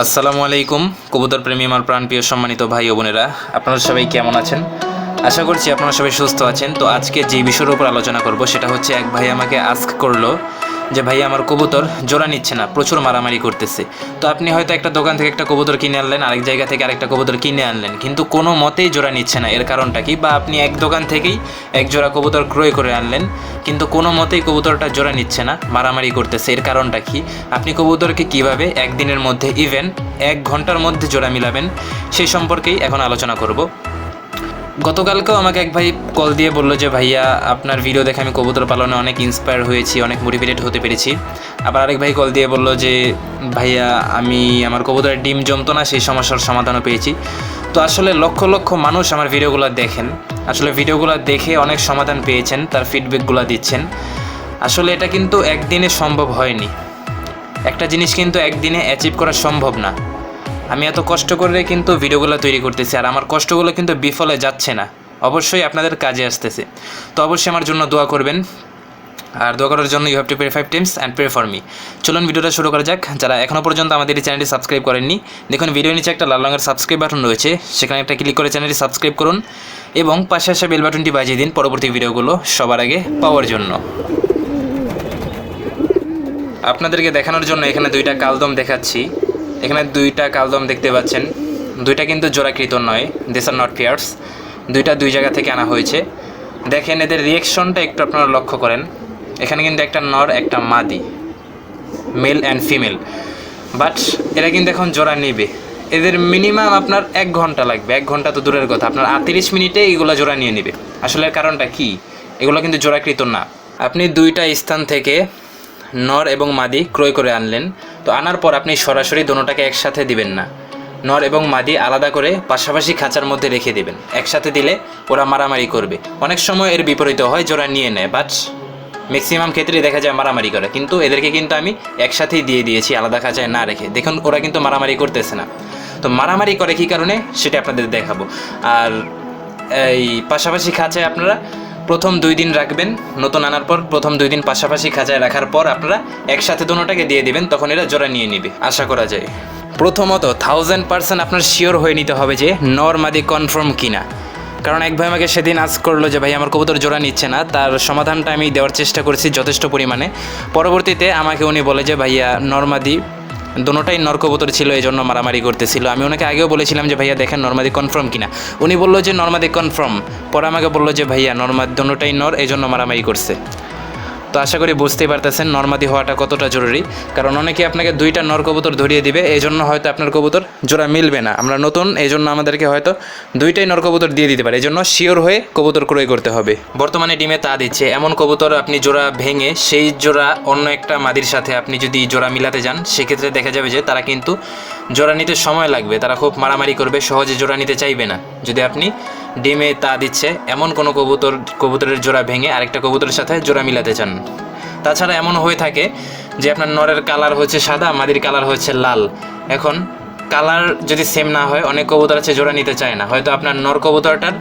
আসসালামু আলাইকুম, কবুতর প্রেমী আমার প্রাণপ্রিয় সম্মানিত ভাই ও বোনেরা। আপনারা সবাই কেমন আছেন? আশা করছি আপনারা সবাই সুস্থ আছেন। তো আজকে যে বিষয়ের উপর আলোচনা করব সেটা হচ্ছে এক ভাই আমাকে আস্ক করল যে ভাই আমার কবুতর জোড়া নিচ্ছে না, প্রচুর মারামারি করতেছে। তো আপনি হয়তো একটা দোকান থেকে একটা কবুতর কিনে আনলেন, আরেক জায়গা থেকে আরেকটা কবুতর কিনে আনলেন, কিন্তু কোনো মতেই জোড়া নিচ্ছে না। এর কারণটা কি? বা আপনি এক দোকান থেকেই এক জোড়া কবুতর ক্রয় করে আনলেন, কিন্তু কোনো মতেই কবুতরটা জোড়া নিচ্ছে না, মারামারি করতেছে। এর কারণটা কি? আপনি কবুতরকে কীভাবে একদিনের মধ্যে ইভেন এক ঘণ্টার মধ্যে জোড়া মিলাবেন সেই সম্পর্কেই এখন আলোচনা করব। গতকালকেও আমাকে এক ভাই কল দিয়ে বলল যে, ভাইয়া, আপনার ভিডিও দেখে আমি কবুতর পালনে অনেক ইন্সপায়ার হয়েছি, অনেক মোটিভেটেড হতে পেরেছি। আবার আরেক ভাই কল দিয়ে বলল যে, ভাইয়া, আমি আমার কবুতরের ডিম জমতো না সেই সমস্যার সমাধানও পেয়েছি। তো আসলে লক্ষ লক্ষ মানুষ আমার ভিডিওগুলো দেখেন। আসলে ভিডিওগুলো দেখে অনেক সমাধান পেয়েছেন, তার ফিডব্যাকগুলো দিচ্ছেন। আসলে এটা কিন্তু একদিনে সম্ভব হয়নি। একটা জিনিস কিন্তু একদিনে অ্যাচিভ করা সম্ভব না। আমি এত কষ্ট করে কিন্তু ভিডিওগুলো তৈরি করতেছি আর আমার কষ্টগুলো কিন্তু বিফলে যাচ্ছে না। অবশ্যই আপনাদের কাজে আসতেছে। তো অবশ্যই আমার জন্য দোয়া করবেন। আর দোয়া করার জন্য you have to pray five times and pray for me চলুন ভিডিওটা শুরু করা যাক। যারা এখনও পর্যন্ত আমাদের এই চ্যানেলটি সাবস্ক্রাইব করেননি, দেখুন ভিডিও নিচে একটা লাল রঙের সাবস্ক্রাইব বাটন রয়েছে। সেখানে একটা ক্লিক করে চ্যানেলটি সাবস্ক্রাইব করুন এবং পাশে আসা বেল বাটনটি বাজিয়ে দিন পরবর্তী ভিডিওগুলো সবার আগে পাওয়ার জন্য। আপনাদেরকে দেখানোর জন্য এখানে দুইটা কালদম দেখাচ্ছি। এখানে দুইটা কালদম দেখতে পাচ্ছেন। দুইটা কিন্তু জোড়াকৃত নয় দেস আর নট ফিয়ার্স দুইটা দুই জায়গা থেকে আনা হয়েছে। দেখেন, এদের রিয়েকশনটা একটু আপনারা লক্ষ্য করেন। এখানে কিন্তু একটা নর, একটা মাদি মেল অ্যান্ড ফিমেল বাট এরা কিন্তু এখন জোড়া নিবে। এদের মিনিমাম আপনার এক ঘণ্টা লাগবে, এক ঘণ্টা তো দূরের কথা। আপনার আটত্রিশ মিনিটে এগুলো জোড়া নিয়ে নেবে। আসলে কারণটা কি? এগুলো কিন্তু জোড়াকৃত না। আপনি দুইটা স্থান থেকে নর এবং মাদি ক্রয় করে আনলেন। তো আনার পর আপনি সরাসরি দোনোটাকে একসাথে দিবেন না। নর এবং মাদি আলাদা করে পাশাপাশি খাঁচার মধ্যে রেখে দেবেন। একসাথে দিলে ওরা মারামারি করবে। অনেক সময় এর বিপরীত হয় যে নিয়ে নেয় বাট ম্যাক্সিমাম ক্ষেত্রে দেখা যায় মারামারি করে। কিন্তু এদেরকে কিন্তু আমি একসাথেই দিয়ে দিয়েছি, আলাদা খাঁচায় না রেখে। দেখুন, ওরা কিন্তু মারামারি করতেছে না। তো মারামারি করে কী কারণে? সেটা আপনাদের দেখাবো। আর এই পাশাপাশি খাঁচায় আপনারা প্রথম দুই দিন রাখবেন, নতুন আনার পর প্রথম দুই দিন পাশাপাশি খাঁচায় রাখার পর আপনারা একসাথে দোনোটাকে দিয়ে দিবেন, তখন এরা জোড়া নিয়ে নেবে, আশা করা যায়। প্রথমত থাউজেন্ড পার্সেন্ট আপনার শিওর হয়ে নিতে হবে যে নর মাদি কনফার্ম কিনা। কারণ এক ভাই আমাকে সেদিন আজ করল যে, ভাই, আমার কবুতর জোড়া নিচ্ছে না। তার সমাধানটা আমি দেওয়ার চেষ্টা করেছি যথেষ্ট পরিমাণে। পরবর্তীতে আমাকে উনি বলে যে, ভাইয়া, নর্মাদি দোনোটাই নরকবতর ছিল, এই জন্য মারামারি করতেছিল। আমি ওনাকে আগেও বলেছিলাম যে, ভাইয়া, দেখেন নর্মাদি কনফার্ম কিনা। উনি বলল যে, নর্মাদি কনফার্ম পরে আমাকে বলল যে, ভাইয়া, নর্মাদি দোনোটাই নর, এই জন্য মারামারি করছে। তো আশা করি বুঝতেই পারতেছেন নর্মাদি হওয়াটা কতটা জরুরি। কারণ অনেকে আপনাকে দুইটা নর কবুতর ধরিয়ে দিবে এই জন্য হয়তো আপনার কবুতর জোড়া মিলবে না। আমরা নতুন এই জন্য আমাদেরকে হয়তো দুইটাই নর কবুতর দিয়ে দিতে পারে। এই জন্য শিওর হয়ে কবুতর ক্রয় করতে হবে। বর্তমানে ডিমে তা দিচ্ছে। এমন কবুতর আপনি জোড়া ভেঙে, সেই জোড়া অন্য একটা মাদির সাথে আপনি যদি জোড়া মিলাতে যান, সেক্ষেত্রে দেখা যাবে যে তারা কিন্তু জোড়া নিতে সময় লাগবে। তারা খুব মারামারি করবে, সহজে জোড়া নিতে চাইবে না। যদি আপনি ডিমে তা দিচ্ছে, এমন কোনো কবুতর, কবুতরের জোড়া ভেঙে আরেকটা কবুতরের সাথে জোড়া মিলাতে চান। তাছাড়া এমন হয়ে থাকে যে আপনার নরের কালার হচ্ছে সাদা, মাদির কালার হচ্ছে লাল। এখন কালার যদি সেম না হয়, অনেক কবুতর আছে, জোড়া নিতে চায় না। হয়তো আপনার নর কবুতরটার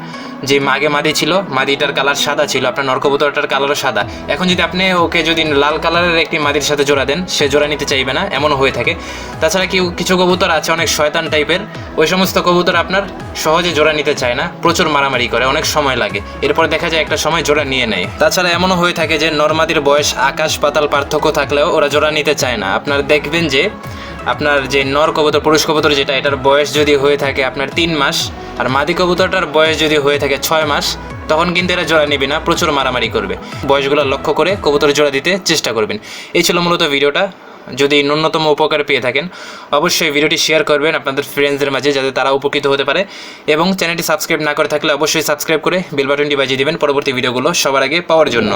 যে মাগে মাদি ছিল, মাদিটার কালার সাদা ছিল, আপনার নর কবুতরটার কালারও সাদা। এখন যদি আপনি ওকে যদি লাল কালারের একটি মাদির সাথে জোড়া দেন, সে জোড়া নিতে চাইবে না এমন হয়ে থাকে। তাছাড়া কেউ, কিছু কবুতর আছে অনেক শয়তান টাইপের, ওই সমস্ত কবুতর আপনার সহজে জোড়া নিতে চায় না, প্রচুর মারামারি করে, অনেক সময় লাগে। এরপর দেখা যায় একটা সময় জোড়া নিয়ে নেয়। তাছাড়া এমনও হয়ে থাকে যে নর্মাদির বয়স, আকাশ পাতাল পার্থক্য থাকলেও ওরা জোড়া নিতে চায় না। আপনার দেখবেন যে আপনার যে নর কবুতর, পুরুষ কবুতর যেটা, এটার বয়স যদি হয়ে থাকে আপনার তিন মাস, আর মাদি কবুতরটার বয়স যদি হয়ে থাকে ছয় মাস, তখন কিন্তু এরা জোড়া নেবে না, প্রচুর মারামারি করবে। বয়সগুলো লক্ষ্য করে কবুতর জোড়া দিতে চেষ্টা করবেন। এই ছিল মূলত ভিডিওটা। যদি ন্যূনতম উপকার পেয়ে থাকেন, অবশ্যই ভিডিওটি শেয়ার করবেন আপনাদের ফ্রেন্ডসদের মাঝে, যাতে তারা উপকৃত হতে পারে। এবং চ্যানেলটি সাবস্ক্রাইব না করে থাকলে অবশ্যই সাবস্ক্রাইব করে বেল বাটনটি বাজিয়ে দিবেন পরবর্তী ভিডিওগুলো সবার আগে পাওয়ার জন্য।